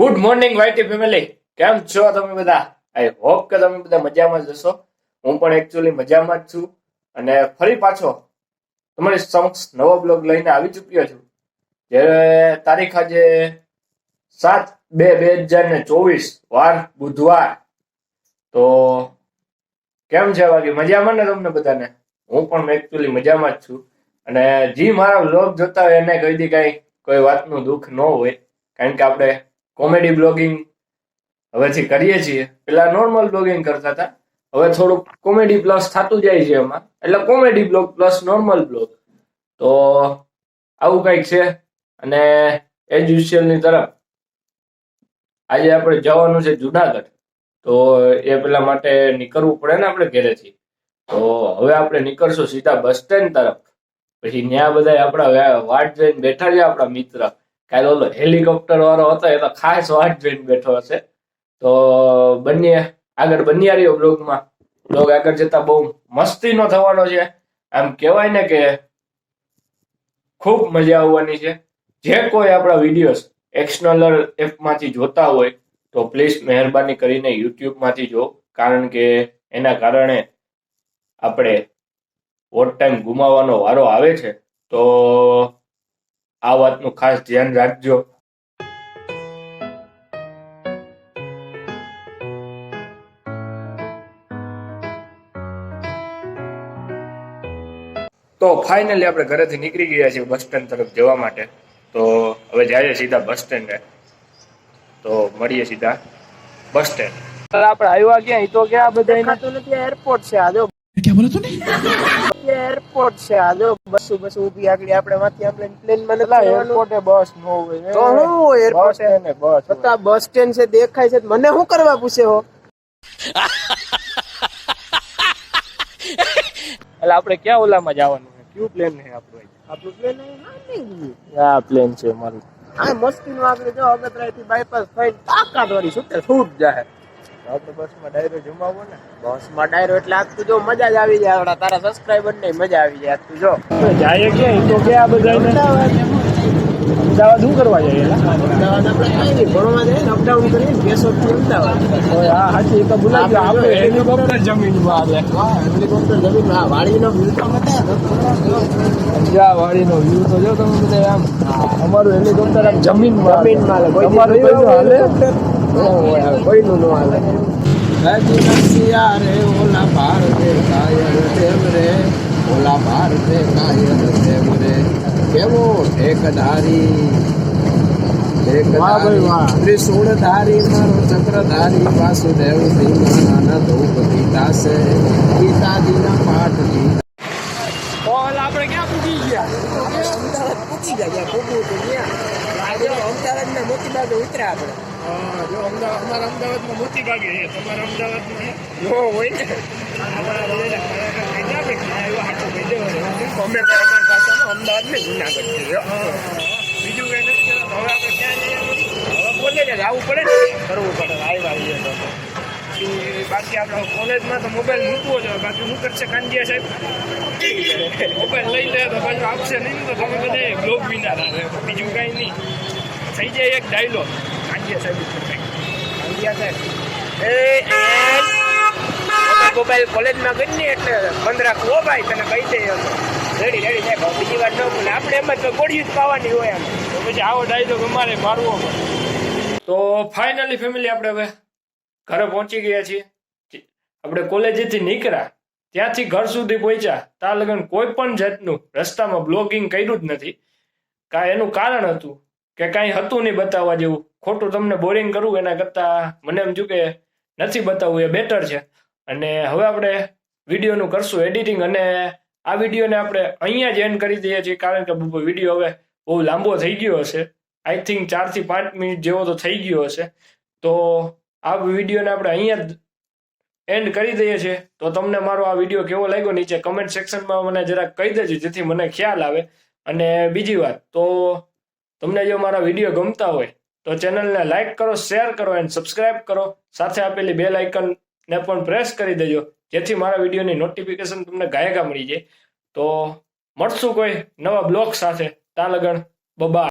Good morning YT family કેમ છો તમે બધા? આઈ હોપ કે તમે બધા મજામાં જ હશો. હું પણ એકચ્યુઅલી મજામાં જ છું. અને ફરી પાછો તમારી સમક્ષ નવો બ્લોગ લઈને આવી ચૂક્યો છું. જે તારીખ આજે સાત બે બે હજાર ને ચોવીસ, વાર બુધવાર. તો કેમ છે બાકી? મજામાં ને તમને બધાને? હું પણ એકચ્યુઅલી મજામાં જ છું. અને જે મારા બ્લોગ જોતા હોય એને કહી દી કાંઈ કોઈ વાતનું દુઃખ ન હોય. કારણ કે આપણે કોમેડી બ્લોગિંગ હવેથી કરીએ છીએ, પેલા નોર્મલ બ્લોગિંગ કરતા હતા. હવે થોડુંક કોમેડી પ્લસ થતું જાય છે એમાં. એટલે comedy blog plus normal blog તો આવું કંઈક છે. અને એજ યુશિયલની તરફ. આજે આપણે જવાનું છે જુનાગઢ. તો એ પેલા માટે નીકળવું પડે ને આપણે ઘરેથી. તો હવે આપણે નીકળશું સીધા બસ સ્ટેન્ડ તરફ. પછી ત્યાં બધા આપણા વાટ જઈને બેઠા છે આપણા મિત્ર. કાલે ઓલો હેલિકોપ્ટર વાળો હતો, એ તો ખાસ વાટ જોઈને બેઠો હશે. તો બંને આગળ બન્યા બ્લોગમાં બ્લોગ આગળ જતા બહુ મસ્તીનો થવાનો છે. આમ કહેવાય ને કે ખૂબ મજા આવવાની છે. જે કોઈ આપણા વિડીયોઝ એક્સટર્નલ એપમાંથી જોતા હોય, તો પ્લીઝ મહેરબાની કરીને યુટ્યુબમાંથી જો કારણ કે એના કારણે આપણે વોટ ટાઈમ ગુમાવવાનો વારો આવે છે. તો આ વાતનું ખાસ ધ્યાન રાખજો. તો ફાઇનલી આપણે ઘરેથી નીકળી ગયા છીએ બસ સ્ટેન્ડ તરફ જવા માટે. તો હવે જઈએ સીધા બસ સ્ટેન્ડે. તો મળીએ સીધા બસ સ્ટેન્ડ. આપણે આવ્યા ક્યાં? ઈ તો ક્યાં બધા એરપોર્ટ છે. આ જો ક્યાં બોલો તું એરપોર્ટ છે આ બસ બસ ઊભી આગળ આપણે માથે આપણે પ્લેનમાં નથી એરપોર્ટે બસ નો હોય તો હું એરપોર્ટ ને બસ તો બસ સ્ટેન્ડ છે દેખાય છે. મને શું કરવા પૂછે હો? એટલે આપણે ક્યાં ઓલામાં જવાનું છે? ક્યુ પ્લેન છે આપણું આપણું પ્લેન આ પ્લેન છે મારું. આ મસ્તી નું આપણે જો અગતરાયથી બાયપાસ થઈને તાકાત વાળી છૂટે છૂટ જાય આપણે બસમાં ડાયરો જમાવો ને. બસ ડાયરો એટલે આજ તું જો મજા જ આવી જાય. આપણા તારા સબસ્ક્રાઇબર ને મજા આવી જાય આજ તું જો જાય ક્યાં? તો કે આ બધા અમદાવાદ. અમદાવાદ શું કરવા જઈએ અમદાવાદ આપણે કઈ નહીં ભણવા જઈએ ને અપડાઉન કરીએ ને અમદાવાદ. હા સાચી તો ભૂલાઈ આપણે હેલિકોપ્ટર જમીનમાં આવે. હા હેલિકોપ્ટર જમીન હા વાડીનો વ્યૂ તો બતાવ્યો વાળીનો વ્યૂ તો જો તમે બધા આમ અમારું હેલિકોપ્ટર આમ જમીનમાં જમીનમાં હાલે. કોઈ તમારું દી કયું હાલે. હેલિકોપ્ટર? કોઈનું ન હાલે રાજી નરસિયા રે ઓલા રે કાયર તેમ રે ઓલા રે કાયર તેમ રે કેવો ઠેકધારી. ત્રિશૂળધારી મારો ચક્રધારી વાસુદેવ ભીમાના ધૂપ ગીતાસે ગીતાજીના પાઠ ગીતા આપણે ક્યાં ગયા અમદાવાદ ગયા આજે અમદાવાદના મોટી ઉતર્યા આપણે જો અમદાવાદ અમારા અમદાવાદમાં મોટી ભાગે છે. તમારા અમદાવાદમાં નો. હોય. ને અમે અમારી ભાષામાં અમદાવાદ ને જુનાગઢ છે જો. બીજું કઈ નથી. હવે આપણે ક્યાં જઈએ? હવે બોલે ને આવવું પડે ને. કરવું પડે આવ્યા આવીએ તો. બાકી આપણે કોલેજમાં તો મોબાઈલ મૂકવો જોઈએ બાકી શું કરશે કાંડિયા સાહેબ. મોબાઈલ લઈ લે તો પાછું આપશે નહીં તો તમે બધા બ્લોગ વિના રહે બીજું કાંઈ નહીં. થઈ જાય એક ડાયલોગ કાંડિયા સાહેબ. ઉપર સાહેબ. એ મોબાઈલ કોલેજમાં ગઈ ને એટલે બંધ રાખવો ભાઈ તને કહી દે રેડી રેડી સાહેબ. હવે બીજી વાર ન બોલે. આપણે એમ જ ગોળીયું જ પાવાની હોય એમ. તો પછી આવો ડાયલોગ અમારે મારવો તો ફાઇનલી ફેમિલી આપણે હવે ઘરે પહોંચી ગયા છીએ. આપણે કોલેજેથી નીકળ્યા. ત્યાંથી ઘર સુધી પહોંચ્યા. ત્યાં લગન કોઈ પણ જાતનું રસ્તામાં બ્લોગિંગ કર્યું જ નથી. કા એનું કારણ હતું? કે કાંઈ હતું નહીં બતાવવા જેવું. ખોટું તમને બોરિંગ કરવું એના કરતાં મને એમ થયું કે નથી બતાવવું, એ બેટર છે. અને હવે આપણે વિડીયોનું કરશું એડિટિંગ અને આ વિડીયોને આપણે અહીંયા જ એન્ડ કરી દઈએ છીએ, કારણ કે વીડિયો હવે બહુ લાંબો થઈ ગયો હશે. આઈ થિંક ચારથી પાંચ મિનિટ જેવો તો થઈ ગયો હશે. તો આ વિડીયોને આપણે અહીંયા જ એન્ડ કરી દઈએ છીએ. તો તમને મારો આ વીડિયો કેવો લાગ્યો નીચે કમેન્ટ સેક્શનમાં મને જરાક કહી દેજો, જેથી મને ખ્યાલ આવે. અને બીજી વાત, તો તમને જો મારા વીડિયો ગમતા હોય, તો ચેનલને લાઇક કરો, શેર કરો એન્ડ સબસ્ક્રાઇબ કરો. સાથે આપેલી બેલ આઇકનને પણ પ્રેસ કરી દેજો, જેથી મારા વિડીયોની નોટિફિકેશન તમને ગાયકા મળી જાય. તો મળશું કોઈ નવા બ્લોગ સાથે. ત્યાં લગન બબા